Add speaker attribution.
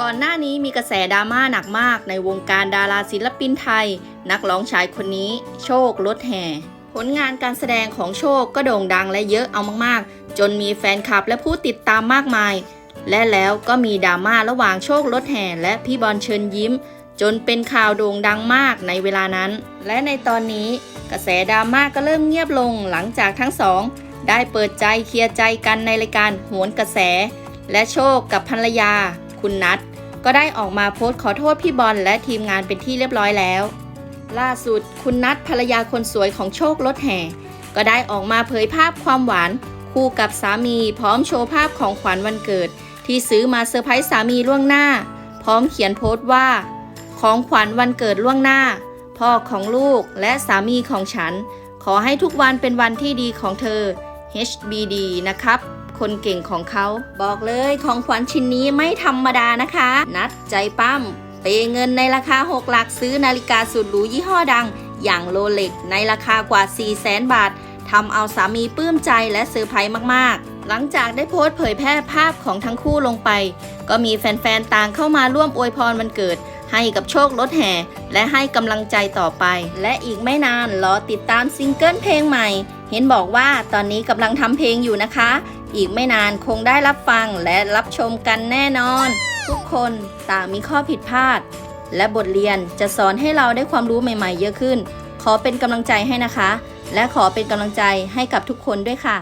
Speaker 1: ก่อนหน้านี้มีกระแสดราม่าหนักมากในวงการดาราศิลปินไทย นักร้องชายคนนี้ โชครถแห่ ผลงานการแสดงของโชคก็โด่งดังและเยอะเอามากๆ จนมีแฟนคลับและผู้ติดตามมากมาย และแล้วก็มีดราม่าระหว่างโชครถแห่และพี่บอลเชิญยิ้ม จนเป็นข่าวโด่งดังมากในเวลานั้น และในตอนนี้กระแสดราม่าก็เริ่มเงียบลงหลังจากทั้งสอง ได้เปิดใจเคลียร์ใจกันในรายการโหนกระแส และโชคกับภรรยาคุณนัท ก็ได้ออกมาโพสต์ขอโทษพี่บอลและทีมงานเป็นที่เรียบร้อยแล้ว ล่าสุดคุณนัทภรรยาคนสวยของโชครถแห่ ก็ได้ออกมาเผยภาพความหวาน คู่กับสามีพร้อมโชว์ภาพของขวัญวันเกิด ที่ซื้อมาเซอร์ไพรส์สามีล่วงหน้า พร้อมเขียนโพสต์ว่า ของขวัญวันเกิดล่วงหน้า พ่อของลูกและสามีของฉัน ขอให้ทุกวันเป็นวันที่ดีของเธอ HBD นะครับ คนเก่งของเขา บอกเลยของขวัญชิ้นนี้ไม่ธรรมดานะคะ นัดใจปั้มเปเงินในราคา 6 หลักซื้อนาฬิกาสุดหรูยี่ห้อดัง อย่างโรเล็กในราคากว่า 4 0 0แสนบาททำเอาสามีปลื้มใจและเซอร์ไพรส์มากๆ หลังจากได้โพสต์เผยแพร่ภาพของทั้งคู่ลงไป ก็มีแฟนๆ ต่างเข้ามาร่วมอวยพรวันเกิด ให้กับโชครถแห่ และให้กำลังใจต่อไป และอีกไม่นานรอติดตามซิงเกิลเพลงใหม่ เห็นบอกว่าตอนนี้กำลังทำเพลงอยู่นะคะ อีกไม่นานคงได้รับฟังและรับชมกันแน่นอน ทุกคนต่างมีข้อผิดพลาด และบทเรียนจะสอนให้เราได้ความรู้ใหม่ๆ เยอะขึ้น ขอเป็นกำลังใจให้นะคะ และขอเป็นกำลังใจให้กับทุกคนด้วยค่ะ